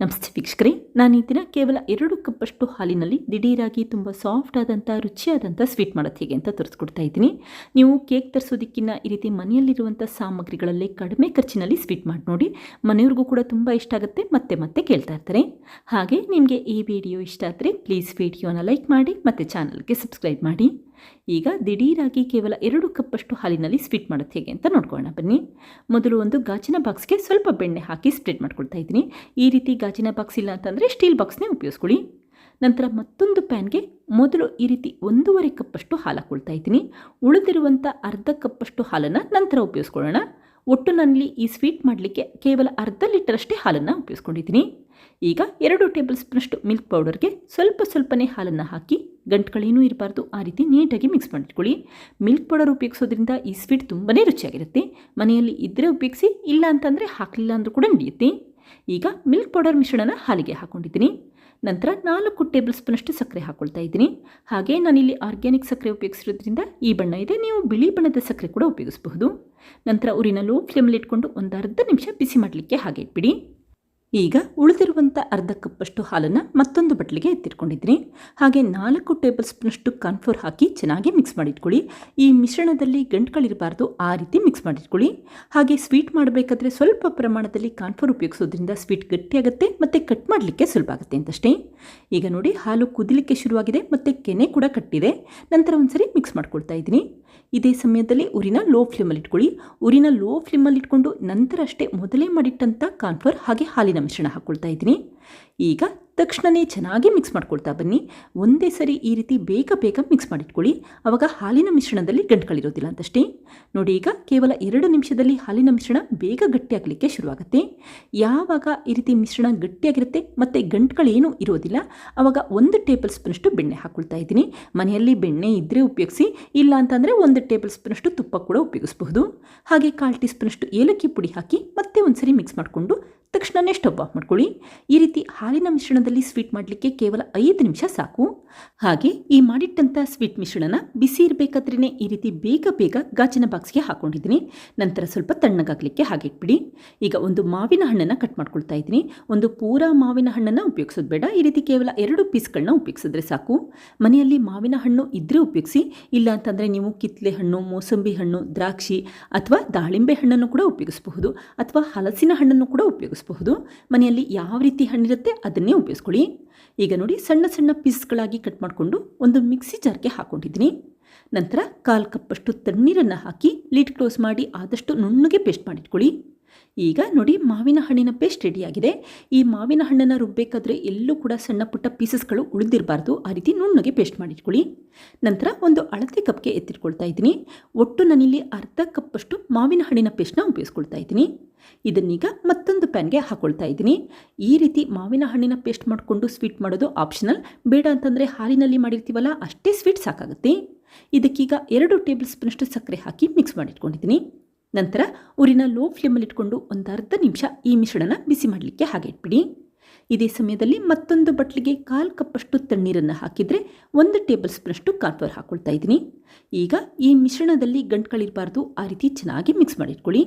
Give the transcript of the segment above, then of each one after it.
ನಮಸ್ತೆ ವೀಕ್ಷಕರೇ ನಾನು ಈ ದಿನ ಕೇವಲ ಎರಡು ಕಪ್ಪಷ್ಟು ಹಾಲಿನಲ್ಲಿ ದಿಢೀರಾಗಿ ತುಂಬ ಸಾಫ್ಟ್ ಆದಂಥ ರುಚಿಯಾದಂಥ ಸ್ವೀಟ್ ಮಾಡೋದು ಹೇಗೆ ಅಂತ ತೋರಿಸ್ಕೊಡ್ತಾ ಇದ್ದೀನಿ. ನೀವು ಕೇಕ್ ತರಿಸೋದಕ್ಕಿಂತ ಈ ರೀತಿ ಮನೆಯಲ್ಲಿರುವಂಥ ಸಾಮಗ್ರಿಗಳಲ್ಲೇ ಕಡಿಮೆ ಖರ್ಚಿನಲ್ಲಿ ಸ್ವೀಟ್ ಮಾಡಿ ನೋಡಿ. ಮನೆಯವ್ರಿಗೂ ಕೂಡ ತುಂಬ ಇಷ್ಟ ಆಗುತ್ತೆ, ಮತ್ತೆ ಮತ್ತೆ ಕೇಳ್ತಾ ಇರ್ತಾರೆ. ಹಾಗೆ ನಿಮಗೆ ಈ ವಿಡಿಯೋ ಇಷ್ಟ ಆದರೆ ಪ್ಲೀಸ್ ವಿಡಿಯೋನ ಲೈಕ್ ಮಾಡಿ, ಮತ್ತು ಚಾನಲ್ಗೆ ಸಬ್ಸ್ಕ್ರೈಬ್ ಮಾಡಿ. ಈಗ ದಿಢೀರಾಗಿ ಕೇವಲ ಎರಡು ಕಪ್ಪಷ್ಟು ಹಾಲಿನಲ್ಲಿ ಸ್ವೀಟ್ ಮಾಡೋದು ಹೇಗೆ ಅಂತ ನೋಡ್ಕೊಳ್ಳೋಣ. ಬನ್ನಿ. ಮೊದಲು ಒಂದು ಗಾಜಿನ ಬಾಕ್ಸ್ಗೆ ಸ್ವಲ್ಪ ಬೆಣ್ಣೆ ಹಾಕಿ ಸ್ಪ್ರೆಡ್ ಮಾಡ್ಕೊಳ್ತಾ ಇದ್ದೀನಿ. ಈ ರೀತಿ ಗಾಜಿನ ಬಾಕ್ಸ್ ಇಲ್ಲ ಅಂತಂದರೆ ಸ್ಟೀಲ್ ಬಾಕ್ಸ್ನೇ ಉಪಯೋಗಿಸ್ಕೊಳ್ಳಿ. ನಂತರ ಮತ್ತೊಂದು ಪ್ಯಾನ್ಗೆ ಮೊದಲು ಈ ರೀತಿ ಒಂದೂವರೆ ಕಪ್ಪಷ್ಟು ಹಾಲು ಹಾಕ್ಕೊಳ್ತಾ ಇದ್ದೀನಿ. ಉಳಿದಿರುವಂಥ ಅರ್ಧ ಕಪ್ಪಷ್ಟು ಹಾಲನ್ನು ನಂತರ ಉಪಯೋಗಿಸ್ಕೊಳ್ಳೋಣ. ಒಟ್ಟು ನನ್ನಲ್ಲಿ ಈ ಸ್ವೀಟ್ ಮಾಡಲಿಕ್ಕೆ ಕೇವಲ ಅರ್ಧ ಲೀಟರಷ್ಟೇ ಹಾಲನ್ನು ಉಪಯೋಗಿಸ್ಕೊಂಡಿದ್ದೀನಿ. ಈಗ ಎರಡು ಟೇಬಲ್ ಸ್ಪೂನಷ್ಟು ಮಿಲ್ಕ್ ಪೌಡರ್ಗೆ ಸ್ವಲ್ಪ ಸ್ವಲ್ಪನೇ ಹಾಲನ್ನು ಹಾಕಿ ಗಂಟುಗಳೇನೂ ಇರಬಾರ್ದು. ಆ ರೀತಿ ನೀಟಾಗಿ ಮಿಕ್ಸ್ ಮಾಡಿಟ್ಕೊಳ್ಳಿ ಮಿಲ್ಕ್ ಪೌಡರ್ ಉಪಯೋಗಿಸೋದ್ರಿಂದ ಈ ಸ್ವೀಟ್ ತುಂಬಾ ರುಚಿಯಾಗಿರುತ್ತೆ. ಮನೆಯಲ್ಲಿ ಇದ್ದರೆ ಉಪಯೋಗಿಸಿ, ಇಲ್ಲ ಅಂತಂದರೆ ಹಾಕಲಿಲ್ಲ ಅಂದರೂ ಕೂಡ ನಡೆಯುತ್ತೆ. ಈಗ ಮಿಲ್ಕ್ ಪೌಡರ್ ಮಿಶ್ರಣನ ಹಾಲಿಗೆ ಹಾಕ್ಕೊಂಡಿದ್ದೀನಿ ನಂತರ ನಾಲ್ಕು ಟೇಬಲ್ ಸ್ಪೂನಷ್ಟು ಸಕ್ಕರೆ ಹಾಕ್ಕೊಳ್ತಾ ಇದ್ದೀನಿ. ಹಾಗೆ ನಾನಿಲ್ಲಿ ಆರ್ಗ್ಯಾನಿಕ್ ಸಕ್ಕರೆ ಉಪಯೋಗಿಸಿರೋದ್ರಿಂದ ಈ ಬಣ್ಣ ಇದೆ. ನೀವು ಬಿಳಿ ಬಣ್ಣದ ಸಕ್ಕರೆ ಕೂಡ ಉಪಯೋಗಿಸಬಹುದು. ನಂತರ ಉರಿನ ಲೋ ಫ್ಲೇಮಲ್ಲಿ ಇಟ್ಕೊಂಡು ಒಂದು ಅರ್ಧ ನಿಮಿಷ ಬಿಸಿ ಮಾಡಲಿಕ್ಕೆ ಹಾಗೆ ಇಟ್ಬಿಡಿ. ಈಗ ಉಳಿದಿರುವಂಥ ಅರ್ಧ ಕಪ್ಪಷ್ಟು ಹಾಲನ್ನು ಮತ್ತೊಂದು ಬಟ್ಲಿಗೆ ಎತ್ತಿಟ್ಕೊಂಡಿದ್ದೀನಿ. ಹಾಗೆ ನಾಲ್ಕು ಟೇಬಲ್ ಸ್ಪೂನಷ್ಟು ಕಾನ್ಫ್ಲೋರ್ ಹಾಕಿ ಚೆನ್ನಾಗಿ ಮಿಕ್ಸ್ ಮಾಡಿಟ್ಕೊಳ್ಳಿ. ಈ ಮಿಶ್ರಣದಲ್ಲಿ ಗಂಟುಗಳಿರಬಾರ್ದು, ಆ ರೀತಿ ಮಿಕ್ಸ್ ಮಾಡಿಟ್ಕೊಳ್ಳಿ. ಹಾಗೆ ಸ್ವೀಟ್ ಮಾಡಬೇಕಾದ್ರೆ ಸ್ವಲ್ಪ ಪ್ರಮಾಣದಲ್ಲಿ ಕಾನ್ಫ್ಲೋರ್ ಉಪಯೋಗಿಸೋದ್ರಿಂದ ಸ್ವೀಟ್ ಗಟ್ಟಿಯಾಗುತ್ತೆ ಮತ್ತು ಕಟ್ ಮಾಡಲಿಕ್ಕೆ ಸುಲಭ ಆಗುತ್ತೆ ಅಂತಷ್ಟೇ. ಈಗ ನೋಡಿ ಹಾಲು ಕುದಿಲಿಕ್ಕೆ ಶುರುವಾಗಿದೆ ಮತ್ತು ಕೆನೆ ಕೂಡ ಕಟ್ಟಿದೆ. ನಂತರ ಒಂದ್ಸರಿ ಮಿಕ್ಸ್ ಮಾಡ್ಕೊಳ್ತಾ ಇದ್ದೀನಿ. ಇದೇ ಸಮಯದಲ್ಲಿ ಉರಿನ ಲೋ ಫ್ಲೇಮಲ್ಲಿ ಇಟ್ಕೊಳ್ಳಿ ಉರಿನ ಲೋ ಫ್ಲೇಮಲ್ಲಿ ಇಟ್ಕೊಂಡು ನಂತರ ಅಷ್ಟೇ ಮೊದಲೇ ಮಾಡಿಟ್ಟಂಥ ಕಾನ್ಫ್ಲೋರ್ ಹಾಗೆ ಹಾಲಿನ ಮಿಶ್ರಣ ಹಾಕ್ಕೊಳ್ತಾ ಇದ್ದೀನಿ. ಈಗ ತಕ್ಷಣವೇ ಚೆನ್ನಾಗಿ ಮಿಕ್ಸ್ ಮಾಡ್ಕೊಳ್ತಾ ಬನ್ನಿ. ಒಂದೇ ಸರಿ ಈ ರೀತಿ ಬೇಗ ಬೇಗ ಮಿಕ್ಸ್ ಮಾಡಿಟ್ಕೊಳ್ಳಿ. ಆವಾಗ ಹಾಲಿನ ಮಿಶ್ರಣದಲ್ಲಿ ಗಂಟುಗಳಿರೋದಿಲ್ಲ ಅಂತಷ್ಟೇ. ನೋಡಿ ಈಗ ಕೇವಲ ಎರಡು ನಿಮಿಷದಲ್ಲಿ ಹಾಲಿನ ಮಿಶ್ರಣ ಬೇಗ ಗಟ್ಟಿಯಾಗಲಿಕ್ಕೆ ಶುರುವಾಗುತ್ತೆ. ಯಾವಾಗ ಈ ರೀತಿ ಮಿಶ್ರಣ ಗಟ್ಟಿಯಾಗಿರುತ್ತೆ ಮತ್ತು ಗಂಟುಗಳೇನೂ ಇರೋದಿಲ್ಲ ಆವಾಗ ಒಂದು ಟೇಬಲ್ ಸ್ಪೂನಷ್ಟು ಬೆಣ್ಣೆ ಹಾಕ್ಕೊಳ್ತಾ ಇದ್ದೀನಿ. ಮನೆಯಲ್ಲಿ ಬೆಣ್ಣೆ ಇದ್ದರೆ ಉಪಯೋಗಿಸಿ, ಇಲ್ಲ ಅಂತಂದರೆ ಒಂದು ಟೇಬಲ್ ಸ್ಪೂನಷ್ಟು ತುಪ್ಪ ಕೂಡ ಉಪಯೋಗಿಸಬಹುದು. ಹಾಗೆ ಕಾಲು ಟೀ ಸ್ಪೂನಷ್ಟು ಏಲಕ್ಕಿ ಪುಡಿ ಹಾಕಿ ಮತ್ತೆ ಒಂದ್ಸರಿ ಮಿಕ್ಸ್ ಮಾಡಿಕೊಂಡು ತಕ್ಷಣವೇ ಸ್ಟವ್ ಆಫ್ ಮಾಡ್ಕೊಳ್ಳಿ. ಈ ರೀತಿ ಹಾಲಿನ ಮಿಶ್ರಣದಲ್ಲಿ ಸ್ವೀಟ್ ಮಾಡಲಿಕ್ಕೆ ಕೇವಲ ಐದು ನಿಮಿಷ ಸಾಕು. ಹಾಗೆ ಈ ಮಾಡಿಟ್ಟಂಥ ಸ್ವೀಟ್ ಮಿಶ್ರಣನ ಬಿಸಿ ಇರಬೇಕಾದ್ರೇ ಈ ರೀತಿ ಬೇಗ ಬೇಗ ಗಾಜಿನ ಬಾಕ್ಸ್ಗೆ ಹಾಕೊಂಡಿದ್ದೀನಿ. ನಂತರ ಸ್ವಲ್ಪ ತಣ್ಣಗಾಗಲಿಕ್ಕೆ ಹಾಗೆ ಇಟ್ಬಿಡಿ. ಈಗ ಒಂದು ಮಾವಿನ ಹಣ್ಣನ್ನು ಕಟ್ ಮಾಡ್ಕೊಳ್ತಾ ಇದ್ದೀನಿ. ಒಂದು ಪೂರ ಮಾವಿನ ಹಣ್ಣನ್ನು ಉಪಯೋಗಿಸೋದು ಬೇಡ. ಈ ರೀತಿ ಕೇವಲ ಎರಡು ಪೀಸ್ಗಳನ್ನ ಉಪಯೋಗಿಸಿದ್ರೆ ಸಾಕು. ಮನೆಯಲ್ಲಿ ಮಾವಿನ ಹಣ್ಣು ಇದ್ದರೆ ಉಪಯೋಗಿಸಿ. ಇಲ್ಲ ಅಂತಂದರೆ ನೀವು ಕಿತ್ಲೆ ಹಣ್ಣು, ಮೋಸಂಬಿ ಹಣ್ಣು, ದ್ರಾಕ್ಷಿ ಅಥವಾ ದಾಳಿಂಬೆ ಹಣ್ಣನ್ನು ಕೂಡ ಉಪಯೋಗಿಸಬಹುದು. ಅಥವಾ ಹಲಸಿನ ಹಣ್ಣನ್ನು ಕೂಡ ಉಪಯೋಗಿಸಬಹುದು. ಮನೆಯಲ್ಲಿ ಯಾವ ರೀತಿ ಹಣ್ಣಿರುತ್ತೆ ಅದನ್ನೇ ಉಪಯೋಗಿಸ್ಕೊಳ್ಳಿ ಈಗ ನೋಡಿ ಸಣ್ಣ ಸಣ್ಣ ಪೀಸ್ಗಳಾಗಿ ಕಟ್ ಮಾಡಿಕೊಂಡು ಒಂದು ಮಿಕ್ಸಿ ಜಾರ್ಗೆ ಹಾಕ್ಕೊಂಡಿದ್ದೀನಿ ನಂತರ ಕಾಲು ಕಪ್ಪಷ್ಟು ತಣ್ಣೀರನ್ನು ಹಾಕಿ ಲೀಡ್ ಕ್ಲೋಸ್ ಮಾಡಿ ಆದಷ್ಟು ನುಣ್ಣಗೆ ಪೇಸ್ಟ್ ಮಾಡಿಟ್ಕೊಳ್ಳಿ. ಈಗ ನೋಡಿ ಮಾವಿನ ಹಣ್ಣಿನ ಪೇಸ್ಟ್ ರೆಡಿಯಾಗಿದೆ ಈ ಮಾವಿನ ಹಣ್ಣನ್ನು ರುಬ್ಬಬೇಕಾದ್ರೆ ಎಲ್ಲೂ ಕೂಡ ಸಣ್ಣ ಪುಟ್ಟ ಪೀಸಸ್ಗಳು ಉಳಿದಿರಬಾರ್ದು. ಆ ರೀತಿ ನುಣ್ಣಗೆ ಪೇಸ್ಟ್ ಮಾಡಿಟ್ಕೊಳ್ಳಿ. ನಂತರ ಒಂದು ಅಳತೆ ಕಪ್ಗೆ ಎತ್ತಿಟ್ಕೊಳ್ತಾ ಇದ್ದೀನಿ. ಒಟ್ಟು ನಾನಿಲ್ಲಿ ಅರ್ಧ ಕಪ್ಪಷ್ಟು ಮಾವಿನ ಹಣ್ಣಿನ ಪೇಸ್ಟ್ನ ಉಪಯೋಗಿಸ್ಕೊಳ್ತಾ ಇದ್ದೀನಿ. ಇದನ್ನೀಗ ಮತ್ತೊಂದು ಪ್ಯಾನ್ಗೆ ಹಾಕೊಳ್ತಾ ಇದ್ದೀನಿ. ಈ ರೀತಿ ಮಾವಿನ ಹಣ್ಣಿನ ಪೇಸ್ಟ್ ಮಾಡಿಕೊಂಡು ಸ್ವೀಟ್ ಮಾಡೋದು ಆಪ್ಷನಲ್ ಬೇಡ ಅಂತಂದರೆ ಹಾಲಿನಲ್ಲಿ ಮಾಡಿರ್ತೀವಲ್ಲ, ಅಷ್ಟೇ ಸ್ವೀಟ್ ಸಾಕಾಗುತ್ತೆ. ಇದಕ್ಕೀಗ ಎರಡು ಟೇಬಲ್ ಸ್ಪೂನಷ್ಟು ಸಕ್ಕರೆ ಹಾಕಿ ಮಿಕ್ಸ್ ಮಾಡಿಟ್ಕೊಂಡಿದ್ದೀನಿ. ನಂತರ ಊರಿನ ಲೋ ಫ್ಲೇಮಲ್ಲಿ ಇಟ್ಕೊಂಡು ಒಂದು ಅರ್ಧ ನಿಮಿಷ ಈ ಮಿಶ್ರಣನ ಬಿಸಿ ಮಾಡಲಿಕ್ಕೆ ಹಾಗೆ ಇಟ್ಬಿಡಿ. ಇದೇ ಸಮಯದಲ್ಲಿ ಮತ್ತೊಂದು ಬಟ್ಲಿಗೆ ಕಾಲು ಕಪ್ಪಷ್ಟು ತಣ್ಣೀರನ್ನು ಹಾಕಿದರೆ ಒಂದು ಟೇಬಲ್ ಸ್ಪೂನಷ್ಟು ಕಾರ್ನ್ಫ್ಲವರ್ ಹಾಕ್ಕೊಳ್ತಾ ಇದ್ದೀನಿ. ಈಗ ಈ ಮಿಶ್ರಣದಲ್ಲಿ ಗಂಟುಗಳಿರಬಾರ್ದು ಆ ರೀತಿ ಚೆನ್ನಾಗಿ ಮಿಕ್ಸ್ ಮಾಡಿಟ್ಕೊಳ್ಳಿ.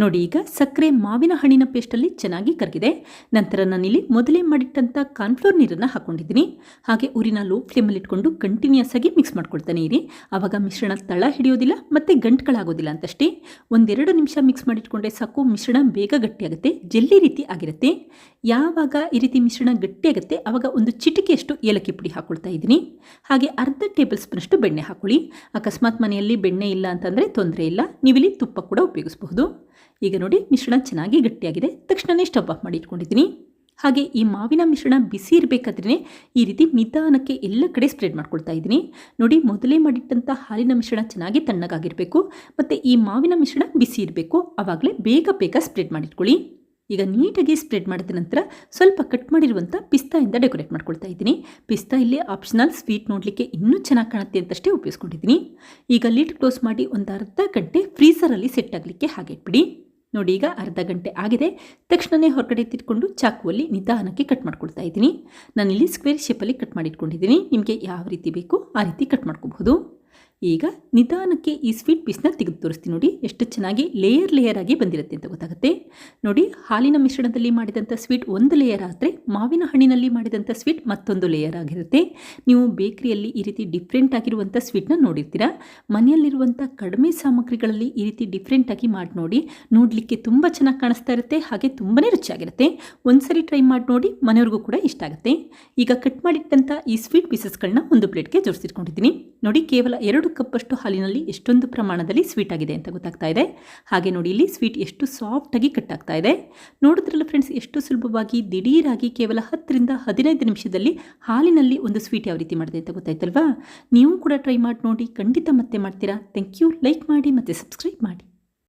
ನೋಡಿ, ಈಗ ಸಕ್ಕರೆ ಮಾವಿನ ಹಣ್ಣಿನ ಪೇಸ್ಟಲ್ಲಿ ಚೆನ್ನಾಗಿ ಕರಗಿದೆ. ನಂತರ ನಾನಿಲ್ಲಿ ಮೊದಲೇ ಮಾಡಿಟ್ಟಂಥ ಕಾನ್ಫ್ಲೋರ್ ನೀರನ್ನು ಹಾಕ್ಕೊಂಡಿದ್ದೀನಿ ಹಾಗೆ ಊರಿನ ಲೋ ಫ್ಲೇಮಲ್ಲಿ ಇಟ್ಕೊಂಡು ಕಂಟಿನ್ಯೂಸ್ ಆಗಿ ಮಿಕ್ಸ್ ಮಾಡ್ಕೊಳ್ತಾನೆ ಇರಿ. ಆವಾಗ ಮಿಶ್ರಣ ತಳ ಹಿಡಿಯೋದಿಲ್ಲ ಮತ್ತು ಗಂಟುಗಳಾಗೋದಿಲ್ಲ ಅಂತಷ್ಟೇ. ಒಂದೆರಡು ನಿಮಿಷ ಮಿಕ್ಸ್ ಮಾಡಿಟ್ಕೊಂಡ್ರೆ ಸಾಕು, ಮಿಶ್ರಣ ಬೇಗ ಗಟ್ಟಿಯಾಗುತ್ತೆ, ಜೆಲ್ಲಿ ರೀತಿ ಆಗಿರುತ್ತೆ. ಯಾವಾಗ ಈ ರೀತಿ ಮಿಶ್ರಣ ಗಟ್ಟಿಯಾಗುತ್ತೆ, ಆವಾಗ ಒಂದು ಚಿಟಿಕೆಯಷ್ಟು ಏಲಕ್ಕಿ ಪುಡಿ ಹಾಕೊಳ್ತಾ ಇದ್ದೀನಿ. ಹಾಗೆ ಅರ್ಧ ಟೇಬಲ್ ಸ್ಪೂನಷ್ಟು ಬೆಣ್ಣೆ ಹಾಕೊಳ್ಳಿ. ಅಕಸ್ಮಾತ್ ಮನೆಯಲ್ಲಿ ಬೆಣ್ಣೆ ಇಲ್ಲ ಅಂತಂದರೆ ತೊಂದರೆ ಇಲ್ಲ. ನೀವಿಲ್ಲಿ ತುಪ್ಪ ಕೂಡ ಉಪಯೋಗಿಸಬಹುದು. ಈಗ ನೋಡಿ, ಮಿಶ್ರಣ ಚೆನ್ನಾಗಿ ಗಟ್ಟಿಯಾಗಿದೆ. ತಕ್ಷಣವೇ ಸ್ಟವ್ ಆಫ್ ಮಾಡಿ ಇಟ್ಕೊಂಡಿದ್ದೀನಿ. ಹಾಗೆ ಈ ಮಾವಿನ ಮಿಶ್ರಣ ಬಿಸಿ ಇರಬೇಕಾದ್ರೆ ಈ ರೀತಿ ನಿಧಾನಕ್ಕೆ ಎಲ್ಲ ಕಡೆ ಸ್ಪ್ರೆಡ್ ಮಾಡ್ಕೊಳ್ತಾ ಇದ್ದೀನಿ. ನೋಡಿ, ಮೊದಲೇ ಮಾಡಿಟ್ಟಂಥ ಹಾಲಿನ ಮಿಶ್ರಣ ಚೆನ್ನಾಗಿ ತಣ್ಣಗಾಗಿರಬೇಕು. ಮತ್ತು ಈ ಮಾವಿನ ಮಿಶ್ರಣ ಬಿಸಿ ಇರಬೇಕು. ಆವಾಗಲೇ ಬೇಗ ಬೇಗ ಸ್ಪ್ರೆಡ್ ಮಾಡಿಟ್ಕೊಳ್ಳಿ. ಈಗ ನೀಟಾಗಿ ಸ್ಪ್ರೆಡ್ ಮಾಡಿದ ನಂತರ ಸ್ವಲ್ಪ ಕಟ್ ಮಾಡಿರುವಂಥ ಪಿಸ್ತಾಯಿಂದ ಡೆಕೋರೇಟ್ ಮಾಡ್ಕೊಳ್ತಾ ಇದ್ದೀನಿ. ಪಿಸ್ತಾ ಇಲ್ಲಿ ಆಪ್ಷನಲ್ ಸ್ವೀಟ್ ನೋಡಲಿಕ್ಕೆ ಇನ್ನೂ ಚೆನ್ನಾಗಿ ಕಾಣುತ್ತೆ ಅಂತಷ್ಟೇ ಉಪಯೋಗಿಸ್ಕೊಂಡಿದ್ದೀನಿ. ಈಗ ಲಿಡ್ ಕ್ಲೋಸ್ ಮಾಡಿ ಒಂದು ಅರ್ಧ ಗಂಟೆ ಫ್ರೀಸರಲ್ಲಿ ಸೆಟ್ ಆಗಲಿಕ್ಕೆ ಹಾಗೆ ಇಟ್ಬಿಡಿ. ನೋಡಿ, ಈಗ ಅರ್ಧ ಗಂಟೆ ಆಗಿದೆ. ತಕ್ಷಣವೇ ಹೊರಗಡೆ ತಿಟ್ಕೊಂಡು ಚಾಕುವಲ್ಲಿ ನಿಧಾನಕ್ಕೆ ಕಟ್ ಮಾಡ್ಕೊಳ್ತಾ ಇದ್ದೀನಿ. ನಾನಿಲ್ಲಿ ಸ್ಕ್ವೇರ್ ಶೇಪಲ್ಲಿ ಕಟ್ ಮಾಡಿಟ್ಕೊಂಡಿದ್ದೀನಿ. ನಿಮಗೆ ಯಾವ ರೀತಿ ಬೇಕು ಆ ರೀತಿ ಕಟ್ ಮಾಡ್ಕೋಬಹುದು. ಈಗ ನಿಧಾನಕ್ಕೆ ಈ ಸ್ವೀಟ್ ಪೀಸ್ನ ತೆಗೆದು ತೋರಿಸ್ತೀನಿ ನೋಡಿ. ಎಷ್ಟು ಚೆನ್ನಾಗಿ ಲೇಯರ್ ಲೇಯರ್ ಆಗಿ ಬಂದಿರುತ್ತೆ ಅಂತ ಗೊತ್ತಾಗುತ್ತೆ. ನೋಡಿ, ಹಾಲಿನ ಮಿಶ್ರಣದಲ್ಲಿ ಮಾಡಿದಂಥ ಸ್ವೀಟ್ ಒಂದು ಲೇಯರ್ ಆದರೆ ಮಾವಿನ ಹಣ್ಣಿನಲ್ಲಿ ಮಾಡಿದಂಥ ಸ್ವೀಟ್ ಮತ್ತೊಂದು ಲೇಯರ್ ಆಗಿರುತ್ತೆ. ನೀವು ಬೇಕರಿಯಲ್ಲಿ ಈ ರೀತಿ ಡಿಫ್ರೆಂಟ್ ಆಗಿರುವಂಥ ಸ್ವೀಟ್ನ ನೋಡಿರ್ತೀರಾ. ಮನೆಯಲ್ಲಿರುವಂಥ ಕಡಿಮೆ ಸಾಮಗ್ರಿಗಳಲ್ಲಿ ಈ ರೀತಿ ಡಿಫ್ರೆಂಟ್ ಆಗಿ ಮಾಡಿ ನೋಡಿ. ನೋಡಲಿಕ್ಕೆ ತುಂಬ ಚೆನ್ನಾಗಿ ಕಾಣಿಸ್ತಾ ಇರುತ್ತೆ, ಹಾಗೆ ತುಂಬಾ ರುಚಿಯಾಗಿರುತ್ತೆ. ಒಂದ್ಸರಿ ಟ್ರೈ ಮಾಡಿ ನೋಡಿ, ಮನೆಯವ್ರಿಗೂ ಕೂಡ ಇಷ್ಟ ಆಗುತ್ತೆ. ಈಗ ಕಟ್ ಮಾಡಿಟ್ಟಂಥ ಈ ಸ್ವೀಟ್ ಪೀಸಸ್ಗಳನ್ನ ಒಂದು ಪ್ಲೇಟ್ಗೆ ಜೋಡಿಸಿಟ್ಕೊಂಡಿದ್ದೀನಿ. ನೋಡಿ, ಕೇವಲ ಎರಡು ಕಪ್ಪಷ್ಟು ಹಾಲಿನಲ್ಲಿ ಎಷ್ಟೊಂದು ಪ್ರಮಾಣದಲ್ಲಿ ಸ್ವೀಟ್ ಆಗಿದೆ ಅಂತ ಗೊತ್ತಾಗ್ತಾ ಇದೆ. ಹಾಗೆ ನೋಡಿ, ಇಲ್ಲಿ ಸ್ವೀಟ್ ಎಷ್ಟು ಸಾಫ್ಟಾಗಿ ಕಟ್ ಆಗ್ತಾ ಇದೆ. ನೋಡಿದ್ರಲ್ಲ ಫ್ರೆಂಡ್ಸ್ ಎಷ್ಟು ಸುಲಭವಾಗಿ ದಿಢೀರಾಗಿ ಕೇವಲ ಹತ್ತರಿಂದ ಹದಿನೈದು ನಿಮಿಷದಲ್ಲಿ ಹಾಲಿನಲ್ಲಿ ಒಂದು ಸ್ವೀಟ್ ಯಾವ ರೀತಿ ಮಾಡಿದೆ ಅಂತ ಗೊತ್ತಾಯ್ತಲ್ವಾ? ನೀವು ಕೂಡ ಟ್ರೈ ಮಾಡಿ ನೋಡಿ, ಖಂಡಿತ ಮತ್ತೆ ಮಾಡ್ತೀರಾ. ಥ್ಯಾಂಕ್ ಯು ಲೈಕ್ ಮಾಡಿ ಮತ್ತು ಸಬ್ಸ್ಕ್ರೈಬ್ ಮಾಡಿ.